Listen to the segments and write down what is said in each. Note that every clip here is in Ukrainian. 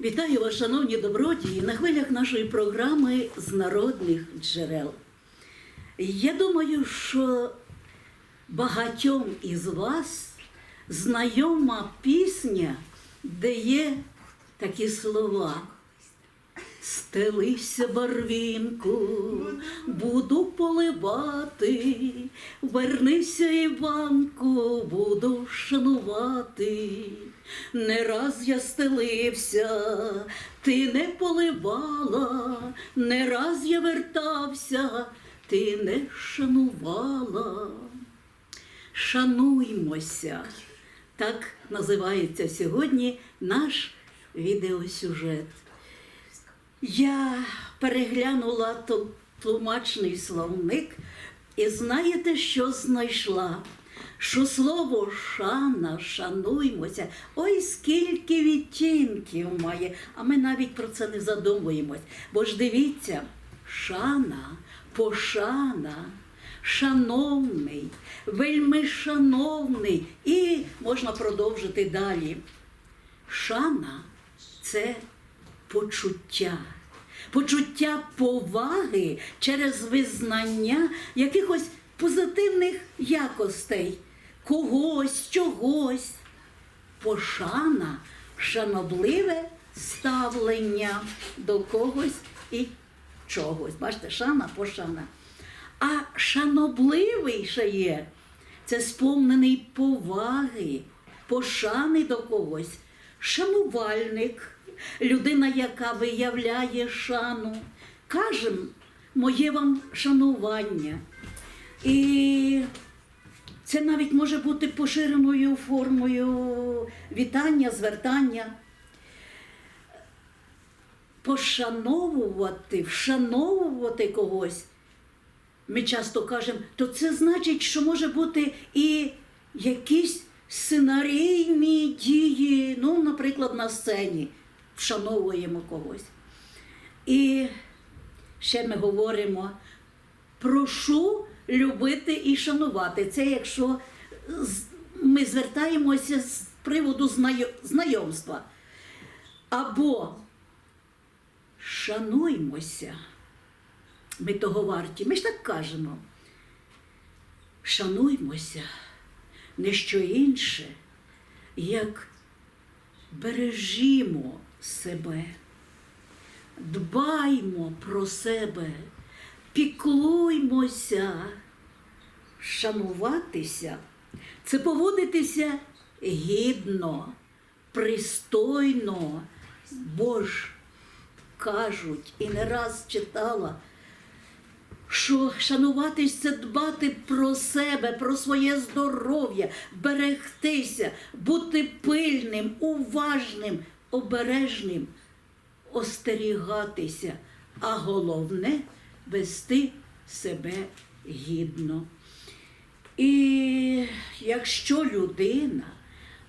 Вітаю вас, шановні добродії, на хвилях нашої програми з народних джерел. Я думаю, що багатьом із вас знайома пісня, де є такі слова. Стелися барвінку, буду поливати, вернися, Іванку, буду шанувати. Не раз я стелився, ти не поливала, не раз я вертався, ти не шанувала. Шануймося. Так називається сьогодні наш відеосюжет. Я переглянула тлумачний словник і знаєте, що знайшла? Що слово шана, шануймося, ой, скільки відтінків має, а ми навіть про це не задумуємось. Бо ж дивіться, шана, пошана, шановний, вельми шановний, і можна продовжити далі. Шана це почуття. Почуття поваги через визнання якихось позитивних якостей, когось, чогось. Пошана, шанобливе ставлення до когось і чогось. Бачите, шана, пошана. А шанобливий ще є це сповнений поваги, пошани до когось, шанувальник, людина, яка виявляє шану. Кажем, моє вам шанування. І це навіть може бути поширеною формою вітання, звертання. Пошановувати, вшановувати когось ми часто кажемо, то це значить, що може бути і якісь сценарійні дії, ну, наприклад, на сцені вшановуємо когось. І ще ми говоримо, прошу любити і шанувати. Це якщо ми звертаємося з приводу знайомства. Або шануймося. Ми того варті. Ми ж так кажемо. Шануймося, не що інше, як бережімо себе, дбаймо про себе, піклуймося, шануватися це поводитися гідно, пристойно, бо ж кажуть, і не раз читала що шануватись це дбати про себе, про своє здоров'я, берегтися, бути пильним, уважним, обережним, остерігатися, а головне вести себе гідно. І якщо людина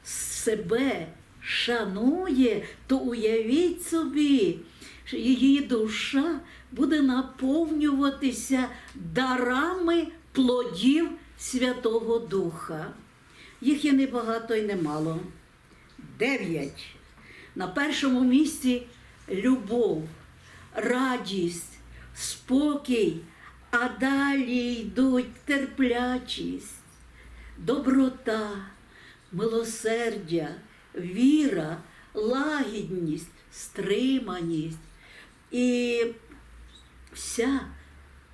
себе шанує, то уявіть собі, що її душа буде наповнюватися дарами плодів Святого Духа. Їх є небагато і немало. Дев'ять. На першому місці любов, радість, спокій, а далі йдуть терплячість, доброта, милосердя, віра, лагідність, стриманість. І вся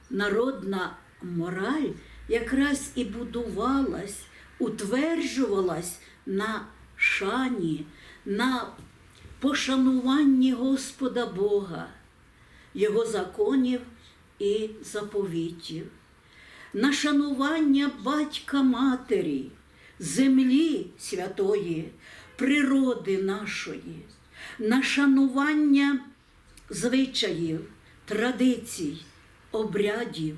народна мораль якраз і будувалась, утверджувалась на шані, на пошануванні Господа Бога, Його законів і заповітів, на шанування батька матері, землі святої, природи нашої, на шанування звичаїв, традицій, обрядів,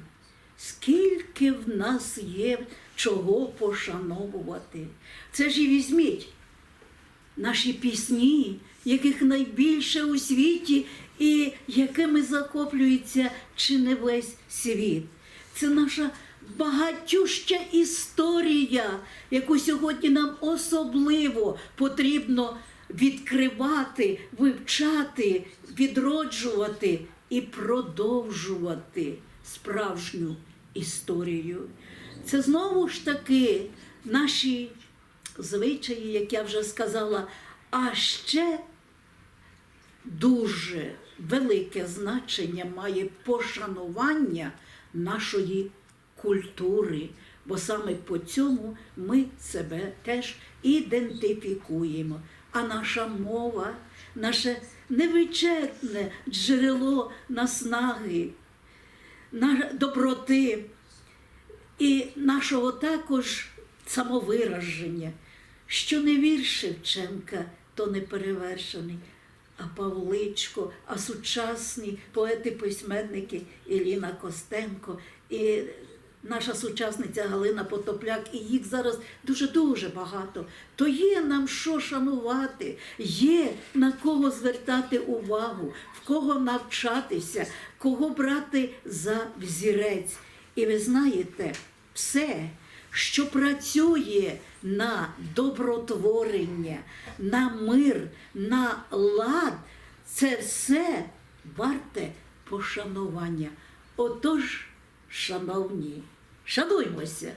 скільки в нас є чого пошановувати. Це ж і візьміть наші пісні, яких найбільше у світі, і якими захоплюється чи не весь світ. Це наша багатюща історія, яку сьогодні нам особливо потрібно відкривати, вивчати, відроджувати і продовжувати справжню історію. Це знову ж таки наші звичаї, як я вже сказала, а ще дуже велике значення має пошанування нашої культури, бо саме по цьому ми себе теж ідентифікуємо. А наша мова, наше невичерпне джерело наснаги, доброти і нашого також самовираження, що не вірш Шевченка, то не перевершений, а Павличко, а сучасні поети-письменники Іліна Костенко і наша сучасниця Галина Потопляк, і їх зараз дуже-дуже багато. То є нам що шанувати, є на кого звертати увагу, в кого навчатися, кого брати за взірець. І ви знаєте, все, що працює на добротворення, на мир, на лад, це все варте пошанування. Отож, шановні, шануймося.